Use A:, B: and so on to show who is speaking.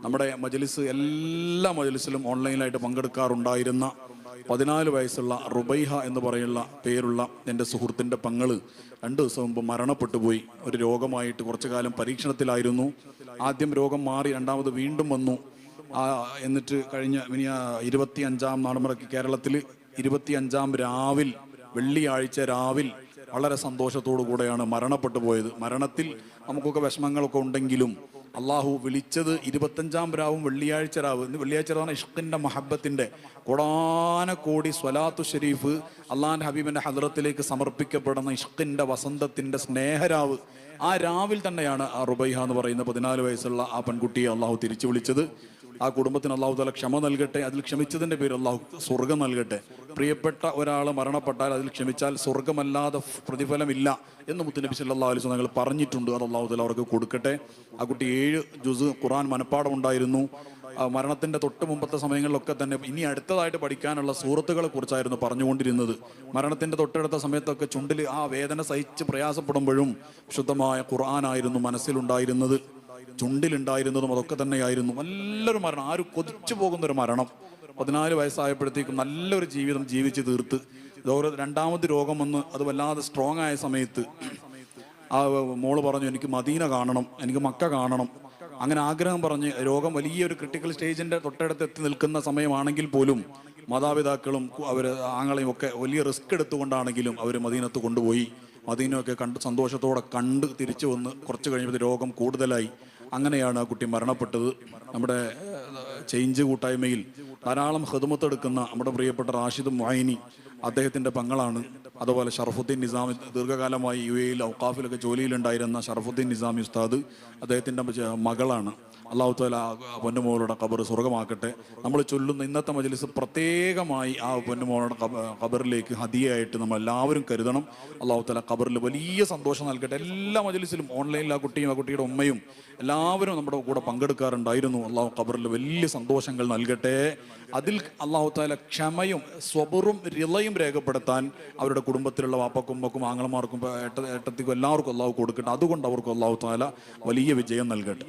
A: നമ്മുടെ മജലിസ് എല്ലാ മജലിസിലും ഓൺലൈനിലായിട്ട് പങ്കെടുക്കാറുണ്ടായിരുന്ന പതിനാല് വയസ്സുള്ള റുബൈഹ എന്ന് പറയുന്ന പേരുള്ള എന്റെ സുഹൃത്തിന്റെ പങ്ങൾ രണ്ടു ദിവസം മുമ്പ് മരണപ്പെട്ടു പോയി. ഒരു രോഗമായിട്ട് കുറച്ചു കാലം പരീക്ഷണത്തിലായിരുന്നു. ആദ്യം രോഗം മാറി രണ്ടാമത് വീണ്ടും വന്നു. എന്നിട്ട് കഴിഞ്ഞ ഇനി ഇരുപത്തി അഞ്ചാം നാടുമുറക്ക് കേരളത്തിൽ ഇരുപത്തി അഞ്ചാം രാവിൽ വെള്ളിയാഴ്ച രാവിൽ വളരെ സന്തോഷത്തോടു കൂടെയാണ് മരണപ്പെട്ടു പോയത്. മരണത്തിൽ നമുക്കൊക്കെ വിഷമങ്ങളൊക്കെ ഉണ്ടെങ്കിലും അള്ളാഹു വിളിച്ചത് ഇരുപത്തഞ്ചാം രാവും വെള്ളിയാഴ്ച രാവ്. വെള്ളിയാഴ്ച രാവാണ് ഇഷ്കിന്റെ മഹബത്തിന്റെ കോടാനക്കോടി സ്വലാത്തു ഷെരീഫ് അള്ളാഹാൻ ഹബീബിന്റെ ഹദ്രത്തിലേക്ക് സമർപ്പിക്കപ്പെടുന്ന ഇഷ്കിന്റെ വസന്തത്തിന്റെ സ്നേഹരാവ്. ആ രാവിൽ തന്നെയാണ് ആ റുബൈഹ എന്ന് പറയുന്ന പതിനാല് വയസ്സുള്ള ആ പെൺകുട്ടിയെ അള്ളാഹു തിരിച്ചു വിളിച്ചത്. ആ കുടുംബത്തിന് അള്ളാഹു തല ക്ഷമ നൽകട്ടെ അതിൽ ക്ഷമിച്ചതിന്റെ പേര് അള്ളാഹു സ്വർഗം നൽകട്ടെ. പ്രിയപ്പെട്ട ഒരാൾ മരണപ്പെട്ടാൽ അതിൽ ക്ഷമിച്ചാൽ സ്വർഗമല്ലാതെ പ്രതിഫലമില്ല എന്ന് മുത്തുനബി സല്ലാ വസല്ലം ഞങ്ങൾ പറഞ്ഞിട്ടുണ്ട്. അത് അള്ളാഹു തല അവർക്ക് കൊടുക്കട്ടെ. ആ കുട്ടി ഏഴ് ജുസ് ഖുറാൻ മനപ്പാടം ഉണ്ടായിരുന്നു. ആ മരണത്തിന്റെ തൊട്ട് മുമ്പത്തെ സമയങ്ങളിലൊക്കെ തന്നെ ഇനി അടുത്തതായിട്ട് പഠിക്കാനുള്ള സുഹൃത്തുക്കളെ കുറിച്ചായിരുന്നു പറഞ്ഞുകൊണ്ടിരുന്നത്. മരണത്തിന്റെ തൊട്ടടുത്ത സമയത്തൊക്കെ ചുണ്ടിൽ ആ വേദന സഹിച്ച് പ്രയാസപ്പെടുമ്പോഴും ശുദ്ധമായ ഖുർആനായിരുന്നു മനസ്സിലുണ്ടായിരുന്നത്. ചുണ്ടിലുണ്ടായിരുന്നതും അതൊക്കെ തന്നെയായിരുന്നു. നല്ലൊരു മരണം. ആരും കൊതിച്ചു പോകുന്ന ഒരു മരണം. പതിനാല് വയസ്സായപ്പോഴത്തേക്കും നല്ലൊരു ജീവിതം ജീവിച്ച് തീർത്ത്. രണ്ടാമത് രോഗം വന്ന് അത് വല്ലാതെ സ്ട്രോങ് ആയ സമയത്ത് ആ മോൾ പറഞ്ഞു എനിക്ക് മദീന കാണണം. എനിക്ക് മക്ക കാണണം. അങ്ങനെ ആഗ്രഹം പറഞ്ഞ് രോഗം വലിയൊരു ക്രിട്ടിക്കൽ സ്റ്റേജിന്റെ തൊട്ടടുത്ത് എത്തി നിൽക്കുന്ന സമയമാണെങ്കിൽ പോലും മാതാപിതാക്കളും അവർ ആങ്ങളെയും ഒക്കെ വലിയ റിസ്ക് എടുത്തുകൊണ്ടാണെങ്കിലും അവർ മദീനത്ത് കൊണ്ടുപോയി. മദീനൊക്കെ കണ്ട് സന്തോഷത്തോടെ കണ്ട് തിരിച്ചു വന്ന് കുറച്ച് കഴിഞ്ഞപ്പോൾ രോഗം കൂടുതലായി. അങ്ങനെയാണ് ആ കുട്ടി മരണപ്പെട്ടത്. നമ്മുടെ ചേഞ്ച് കൂട്ടായ്മയിൽ ധാരാളം ഹെതുമത്തെടുക്കുന്ന നമ്മുടെ പ്രിയപ്പെട്ട റാഷിദ് മൊയ്നി അദ്ദേഹത്തിന്റെ പങ്ങളാണ്. അതുപോലെ ഷറഫുദ്ദീൻ നിസാമി ദീർഘകാലമായി യു എയിൽ ഔക്കാഫിലൊക്കെ ജോലിയിലുണ്ടായിരുന്ന ഷറഫുദ്ദീൻ നിസാമി ഉസ്താദ് അദ്ദേഹത്തിന്റെ മകളാണ്. അള്ളാഹു താല പൊന്നുമോളുടെ ഖബർ സ്വർഗമാക്കട്ടെ നമ്മൾ ചൊല്ലുന്ന ഇന്നത്തെ മജലിസ് പ്രത്യേകമായി ആ പൊന്നുമോളുടെ ഖബറിലേക്ക് ഹദിയായിട്ട് നമ്മൾ എല്ലാവരും കരുതണം. അള്ളാഹു താല ഖബറിൽ വലിയ സന്തോഷം നൽകട്ടെ. എല്ലാ മജലിസിലും ഓൺലൈനിൽ ആ കുട്ടിയും ആ കുട്ടിയുടെ ഉമ്മയും എല്ലാവരും നമ്മുടെ കൂടെ പങ്കെടുക്കാറുണ്ടായിരുന്നു. അള്ളാഹു ഖബറിൽ വലിയ സന്തോഷങ്ങൾ നൽകട്ടെ. അതിൽ അള്ളാഹു താല ക്ഷമയും സ്വബറും റിളയും രേഖപ്പെടുത്താൻ അവരുടെ കുടുംബത്തിലുള്ള വാപ്പക്കും ഉമ്മക്കും ആങ്ങളമാർക്കും ഏട്ട ഏട്ടത്തിക്കും എല്ലാവർക്കും അള്ളാഹു കൊടുക്കട്ടെ. അതുകൊണ്ട് അവർക്ക് അള്ളാഹു താല വലിയ വിജയം നൽകട്ടെ.